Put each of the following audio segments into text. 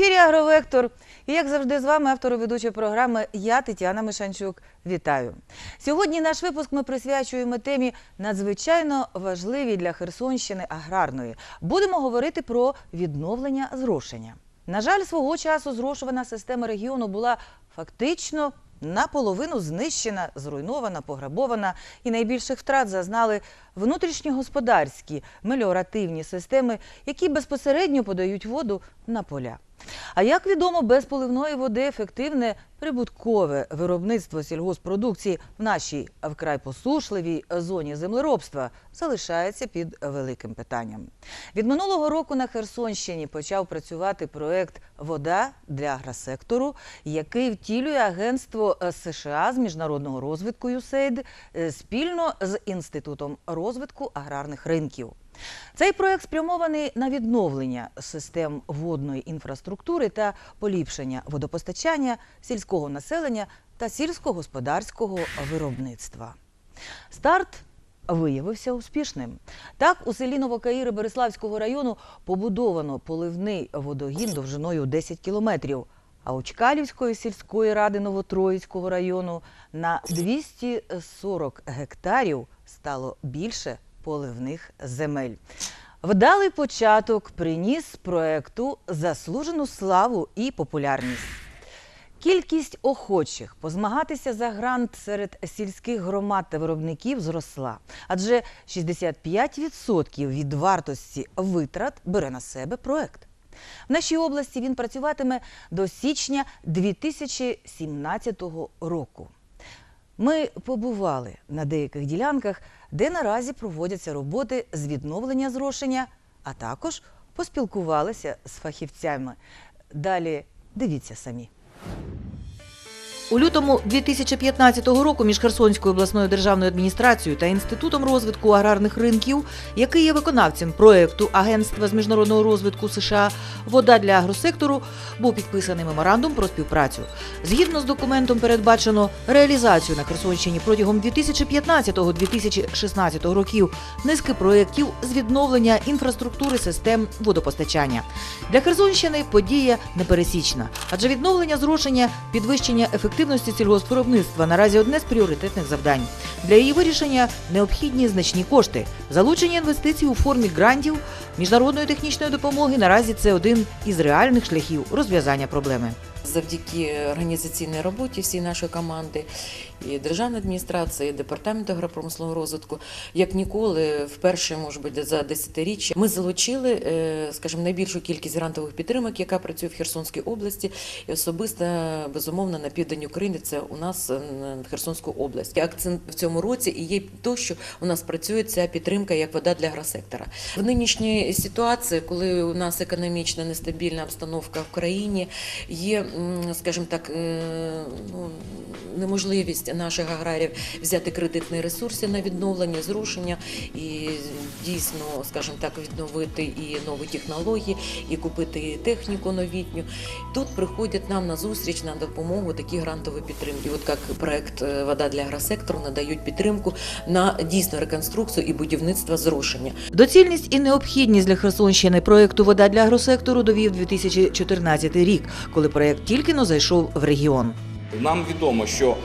ефірі Агровектор. І як завжди, з вами автор і ведуча програми я, Тетяна Мишанчук. Вітаю. Сьогодні наш випуск ми присвячуємо темі надзвичайно важливій для Херсонщини аграрної. Будемо говорити про відновлення зрошення. На жаль, свого часу зрошувана система регіону була фактично наполовину знищена, зруйнована, пограбована, і найбільших втрат зазнали внутрішньогосподарські меліоративні системи, які безпосередньо подають воду на поля. А як відомо, без поливної води ефективне прибуткове виробництво сільгоспродукції в нашій вкрай посушливій зоні землеробства залишається під великим питанням. Від минулого року на Херсонщині почав працювати проект Вода для агросектору, який втілює агентство США з міжнародного розвитку е, спільно з інститутом розвитку аграрних ринків. Цей проект спрямований на відновлення систем водної інфраструктури та поліпшення водопостачання сільського населення та сільськогосподарського виробництва. Старт виявився успішним. Так, у селі Новокаїри Береславського району побудовано поливний водогін довжиною 10 кілометрів. А у Чкалівської сільської ради Новотроїцького району на 240 гектарів стало більше поливних земель. Вдалий початок приніс проекту заслужену славу і популярність. Кількість охочих позмагатися за грант серед сільських громад та виробників зросла, адже 65% від вартості витрат бере на себе проект. В нашій області він працюватиме до січня 2017 року. Ми побували на деяких ділянках, де наразі проводяться роботи з відновлення зрошення, а також поспілкувалися з фахівцями. Далі дивіться самі. У лютому 2015 року між Херсонською обласною державною адміністрацією та інститутом розвитку аграрних ринків, який є виконавцем проекту Агентства з міжнародного розвитку США Вода для агросектору, був підписаний меморандум про співпрацю. Згідно з документом, передбачено реалізацію на Херсонщині протягом 2015-2016 років низки проєктів з відновлення інфраструктури систем водопостачання. Для Херсонщини подія непересічна, адже відновлення зрошення, підвищення ефективності сільгоспвиробництва наразі одне з пріоритетних завдань. Для її вирішення необхідні значні кошти. Залучення інвестицій у формі грантів, міжнародної технічної допомоги наразі це один із реальних шляхів розв'язання проблеми. Завдяки організаційній роботі всієї нашої команди і державної адміністрації, і департаменту агропромислового розвитку, як ніколи, вперше, може бути, за десятиріччя, ми залучили, е, скажімо, найбільшу кількість грантових підтримок, яка працює в Херсонській області, і особисто безумовно на південь України. Це у нас е, на Херсонську область. Акцент в цьому році і є то, що у нас працює ця підтримка як вода для агросектора. В нинішній ситуації, коли у нас економічно нестабільна обстановка в країні, є, скажімо так, е, ну, неможливість наших аграріїв взяти кредитні ресурси на відновлення, зрушення і дійсно, скажімо так, відновити і нові технології, і купити техніку новітню. Тут приходять нам на зустріч на допомогу такі грантові підтримки. От як проект е, Вода для агросектору надають підтримку на дійсно реконструкцію і будівництво зрушення. Доцільність і необхідність для Херсонщини проєкту Вода для агросектору довів 2014 рік, коли проєкт тільки но зайшов в регіон. Нам відомо, що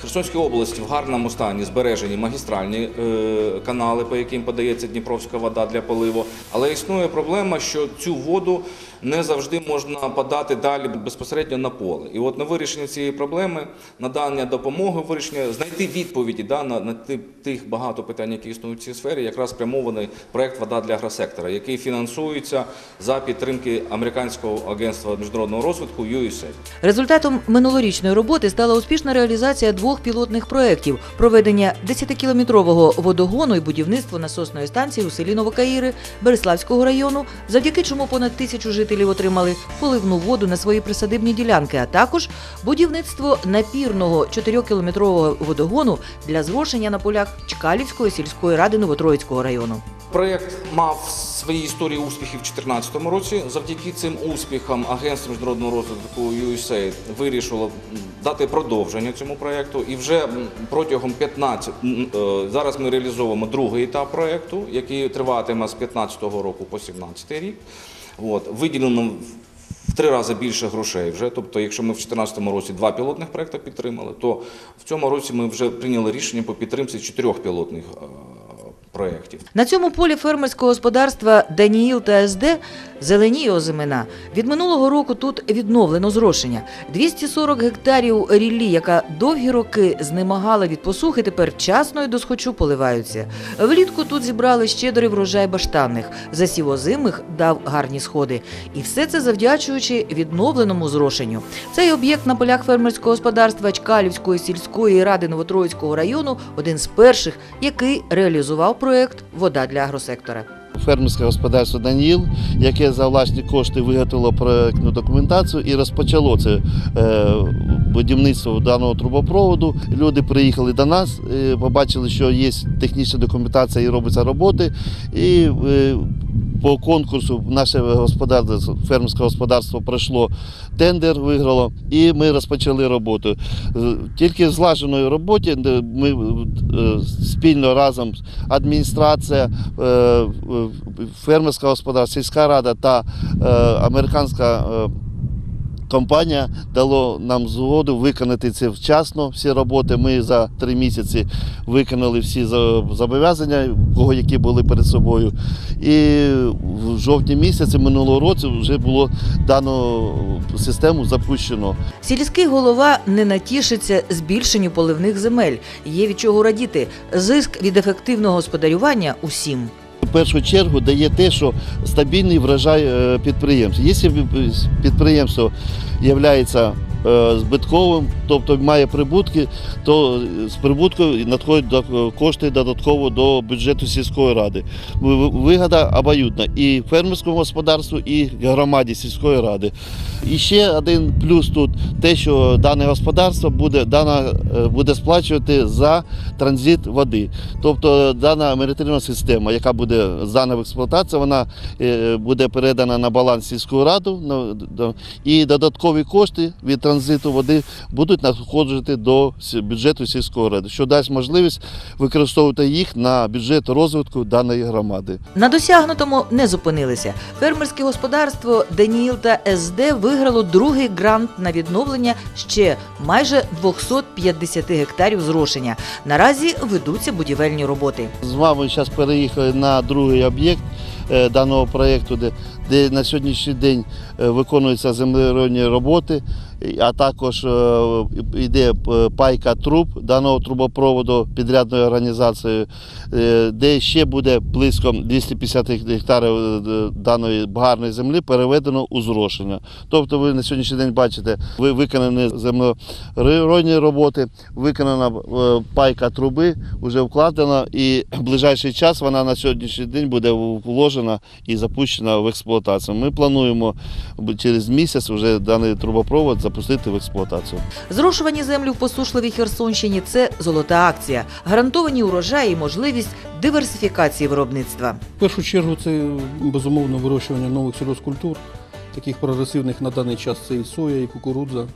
Херсонській області в гарному стані збережені магістральні е, канали, по яким подається Дніпровська вода для поливу. Але існує проблема, що цю воду не завжди можна подати далі безпосередньо на поле. І от на вирішення цієї проблеми, надання допомоги, вирішення, знайти відповіді да, на, на ти- тих багато питань, які існують в цій сфері, якраз спрямований проект Вода для агросектора, який фінансується за підтримки американського агентства міжнародного розвитку USAID. Результатом минулорічної роботи стала успішна реалізація двох пілотних проєктів – проведення 10-кілометрового водогону і будівництво насосної станції у селі Новокаїри Береславського району, завдяки чому понад тисячу жителів отримали поливну воду на свої присадибні ділянки, а також будівництво напірного 4-кілометрового водогону для зрошення на полях Чкалівської сільської ради Новотроїцького району. Проєкт мав свої історії успіхів у 2014 році. Завдяки цим успіхам Агентство міжнародного розвитку USAID вирішило дати продовження цьому проєкту. І вже протягом 15, е, зараз ми реалізовуємо другий етап проєкту, який триватиме з 2015 року по 2017 рік. От, виділено в три рази більше грошей вже. Тобто, якщо ми в 2014 році два пілотних проекти підтримали, то в цьому році ми вже прийняли рішення по підтримці чотирьох пілотних е, проєктів. На цьому полі фермерського господарства Даніїл та СД зеленіє озимина. Від минулого року тут відновлено зрошення. 240 гектарів ріллі, яка довгі роки знемагала від посухи, тепер вчасно і досхочу поливаються. Влітку тут зібрали щедрий врожай баштанних. Засів озимих дав гарні сходи. І все це завдячуючи відновленому зрошенню. Цей об'єкт на полях фермерського господарства Чкалівської сільської ради Новотроїцького району один з перших, який реалізував проект Вода для агросектора. фермерське господарство Даніїл, яке за власні кошти виготовило проектну документацію і розпочало це е, будівництво даного трубопроводу. Люди приїхали до нас, е, побачили, що є технічна документація і робиться роботи. І е, по конкурсу наше господарство, фермерське господарство пройшло тендер, виграло, і ми розпочали роботу. Тільки в злаженої роботі ми е, спільно разом адміністрація, е, фермерське господарство, сільська рада та е, американська компанія дало нам згоду виконати це вчасно. Всі роботи. Ми за три місяці виконали всі зобов'язання, кого які були перед собою. І в жовтні місяці минулого року вже було дану систему запущено. Сільський голова не натішиться збільшенню поливних земель. Є від чого радіти. Зиск від ефективного господарювання усім. В першу чергу дає те, що стабільний врожай е, підприємств. Якщо підприємство є збитковим, тобто має прибутки, то з прибутку надходять кошти додатково до бюджету сільської ради. Ви- Вигода обоюдна і фермерському господарству, і громаді сільської ради. І ще один плюс тут те, що дане господарство буде, дана, е, буде сплачувати за транзит води. Тобто дана меритивна система, яка буде здана в експлуатацію, вона е, буде передана на баланс сільської ради, і додаткові кошти від транзиту води будуть надходити до бюджету сільської ради, що дасть можливість використовувати їх на бюджет розвитку даної громади. На досягнутому не зупинилися. Фермерське господарство Даніїл та СД виграло другий грант на відновлення ще майже 250 гектарів зрошення. Наразі ведуться будівельні роботи. З вами зараз переїхали на другий об'єкт е, даного проєкту, де, де на сьогоднішній день е, виконуються землеройні роботи, а також е, йде е, пайка труб даного трубопроводу підрядною організацією, е, де ще буде близько 250 гектарів е, даної гарної землі переведено у зрошення. Тобто ви на сьогоднішній день бачите, ви виконані землеройні роботи, виконана е, пайка труби, вже вкладена, і в ближайший час вона на сьогоднішній день буде вложена і запущена в експлуатацію. Ми плануємо через місяць вже даний трубопровод запустити в експлуатацію. Зрошувані землі в посушливій Херсонщині це золота акція, гарантовані урожаї і можливість диверсифікації виробництва. В першу чергу це безумовно вирощування нових сільгоспкультур, таких прогресивних на даний час це і соя, і кукурудза.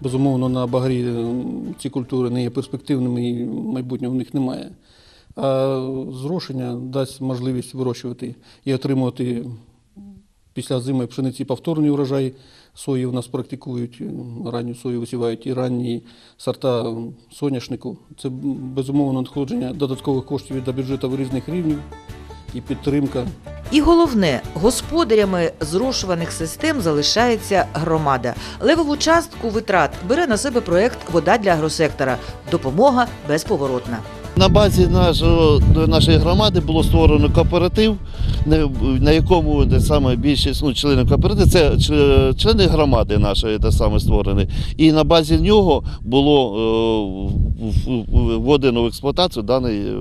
Безумовно, на багрі ці культури не є перспективними і майбутнього в них немає. А зрошення дасть можливість вирощувати і отримувати після зими пшениці повторний урожай. Сої у нас практикують, ранню сою висівають і ранні сорта соняшнику. Це безумовно надходження додаткових коштів до бюджету різних рівнів і підтримка І головне, господарями зрошуваних систем залишається громада. Левову частку витрат бере на себе проект Вода для агросектора. Допомога безповоротна. На базі нашого, нашої громади було створено кооператив, на, якому де саме більшість ну, членів кооперативу це члени громади нашої де саме створені. І на базі нього було е, введено в експлуатацію даний е,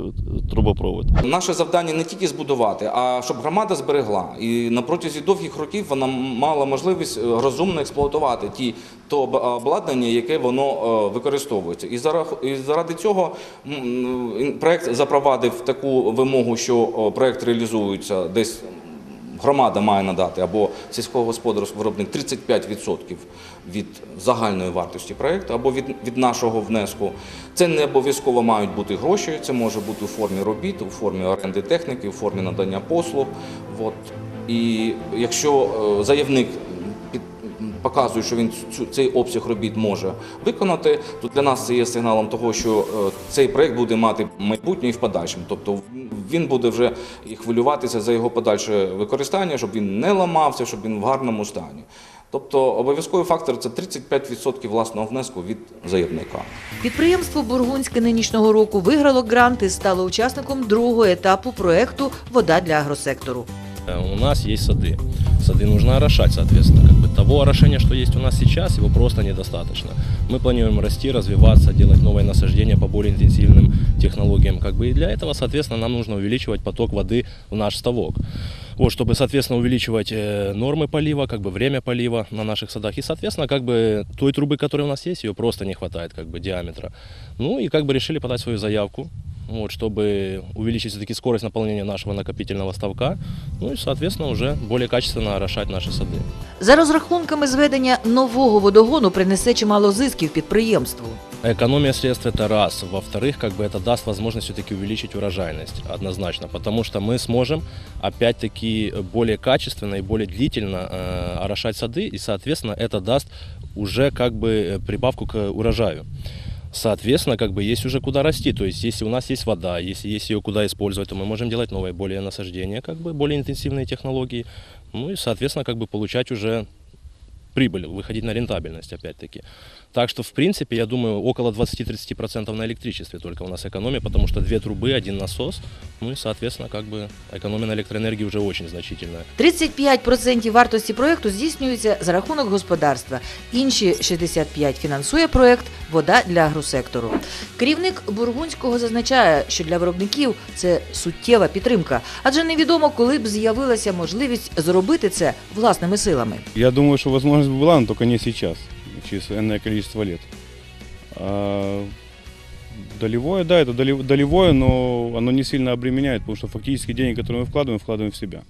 трубопровод. Наше завдання не тільки збудувати, а щоб громада зберегла. І на протязі довгих років вона мала можливість е, розумно експлуатувати ті то обладнання, яке воно е, використовується. І заради цього проект запровадив таку вимогу, що о, проект реалізується десь. Громада має надати або сільськогосподарський виробник 35% від загальної вартості проєкту, або від, нашого внеску. Це не обов'язково мають бути гроші, це може бути у формі робіт, у формі оренди техніки, у формі надання послуг. І якщо е, заявник показують, що він цю, цей обсяг робіт може виконати, то для нас це є сигналом того, що е, цей проект буде мати майбутнє і в подальшому. Тобто він буде вже і хвилюватися за його подальше використання, щоб він не ламався, щоб він в гарному стані. Тобто обов'язковий фактор це 35% власного внеску від заявника. Підприємство Бургунське нинішнього року виграло грант і стало учасником другого етапу проекту Вода для агросектору. Э, У нас есть сады. Сады нужно орошать, соответственно. Как бы того орошения, что есть у нас сейчас, его просто недостаточно. Мы планируем расти, развиваться, делать новые насаждения по более интенсивным технологиям. Как бы, и для этого, соответственно, нам нужно увеличивать поток воды в наш ставок. Вот, чтобы, соответственно, увеличивать э, нормы полива, как бы время полива на наших садах. И, соответственно, как бы той трубы, которая у нас есть, ее просто не хватает, как бы диаметра. Ну и как бы решили подать свою заявку, вот, чтобы увеличить все-таки скорость наполнения нашего накопительного ставка, ну и, соответственно, уже более качественно орошать наши сады. За розрахунками зведення нового водогону принесе чимало зисків підприємству. Экономия средств это раз. Во-вторых, как бы это даст возможность все-таки увеличить урожайность однозначно, потому что мы сможем опять-таки более качественно и более длительно э, орошать сады, и, соответственно, это даст уже как бы э, прибавку к урожаю. Соответственно, как бы есть уже куда расти. То есть, если у нас есть вода, если есть ее куда использовать, то мы можем делать новые более насаждения, как бы более интенсивные технологии. Ну и, соответственно, как бы получать уже прибыль, выходить на рентабельность опять-таки. Так что, в принципе, я думаю, около 20-30% на электричестве только у нас экономия, потому что две трубы, один насос, ну и, соответственно, как бы экономия на электроэнергии уже очень значительная. 35% вартості проєкту здійснюється за рахунок господарства. Інші 65% фінансує проєкт Вода для агросектору. Керівник Бургунського зазначає, що для виробників це суттєва підтримка, адже невідомо, коли б з'явилася можливість зробити це власними силами. Я думаю, что возможность бы была, но только не сейчас, через энное количество лет. А долевое, да, это долев- долевое, но оно не сильно обременяет, потому что фактически деньги, которые мы вкладываем, вкладываем в себя.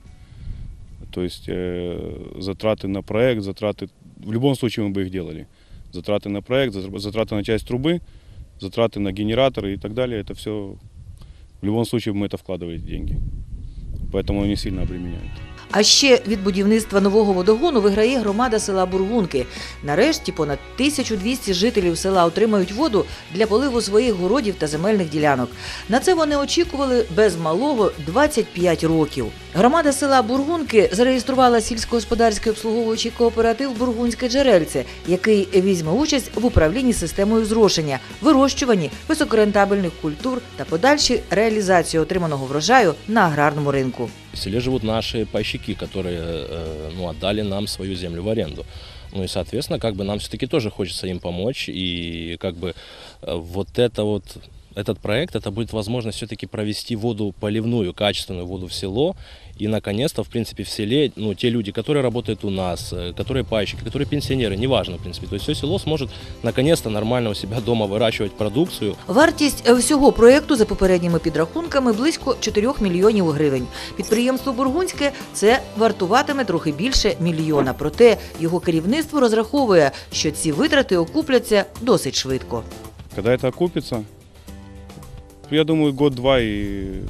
То есть э, затраты на проект, затраты, в любом случае мы бы их делали. Затраты на проект, затр- затраты на часть трубы, затраты на генераторы и так далее, это все, в любом случае мы это вкладывали деньги. Поэтому оно не сильно обременяет. А ще від будівництва нового водогону виграє громада села Бургунки. Нарешті понад 1200 жителів села отримають воду для поливу своїх городів та земельних ділянок. На це вони очікували без малого 25 років. Громада села Бургунки зареєструвала сільськогосподарський обслуговуючий кооператив Бургунське джерельце, який візьме участь в управлінні системою зрошення, вирощуванні високорентабельних культур та подальшій реалізації отриманого врожаю на аграрному ринку. В селе живут наши пайщики, которые э, ну, отдали нам свою землю в аренду. Ну и, соответственно, как бы нам все-таки тоже хочется им помочь. И как бы э, вот это вот этот проект, это будет возможность все-таки провести воду поливную, качественную воду в село. И, наконец-то, в принципе, в селе, ну, те люди, которые работают у нас, э, которые пайщики, которые пенсионеры, неважно, в принципе. То есть все село сможет, наконец-то, нормально у себя дома выращивать продукцию, Вартість всього проєкту за попередніми підрахунками близько 4 мільйонів гривень. Підприємство Бургунське це вартуватиме трохи більше мільйона. Проте його керівництво розраховує, що ці витрати окупляться досить швидко. Когда это окупится, я думаю, год-два и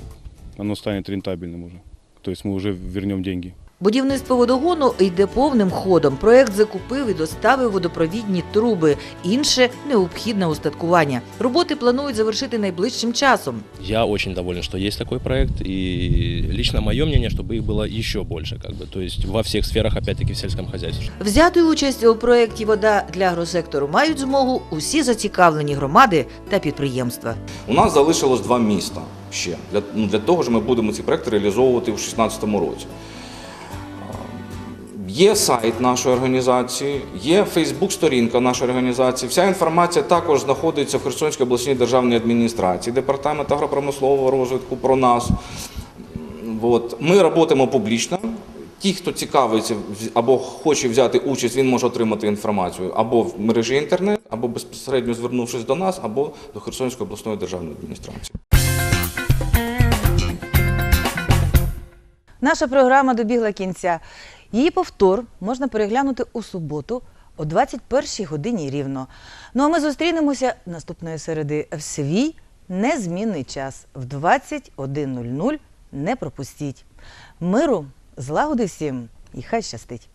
оно станет рентабельным уже. То есть мы уже вернем деньги. Будівництво водогону йде повним ходом. Проект закупив і доставив водопровідні труби. Інше необхідне устаткування. Роботи планують завершити найближчим часом. Я очень доволен, что есть такой проект, и лично мое мнение, чтобы их было еще больше, как бы, то есть во всех сферах, опять-таки, в сельском хозяйстве. Взяти участь у проєкті Вода для агросектору мають змогу усі зацікавлені громади та підприємства. У нас залишилось два міста ще. Для, ну, для того ж ми будемо ці проекти реалізовувати у 2016 році. Є сайт нашої організації, є Фейсбук-сторінка нашої організації. Вся інформація також знаходиться в Херсонській обласній державній адміністрації, департамент агропромислового розвитку про нас. От. Ми працюємо публічно. Ті, хто цікавиться або хоче взяти участь, він може отримати інформацію або в мережі інтернет, або безпосередньо звернувшись до нас, або до Херсонської обласної державної адміністрації. Наша програма добігла кінця. Її повтор можна переглянути у суботу о 21 годині рівно. Ну а ми зустрінемося наступної середи в свій незмінний час в 21.00. Не пропустіть. Миру, злагоди всім і хай щастить!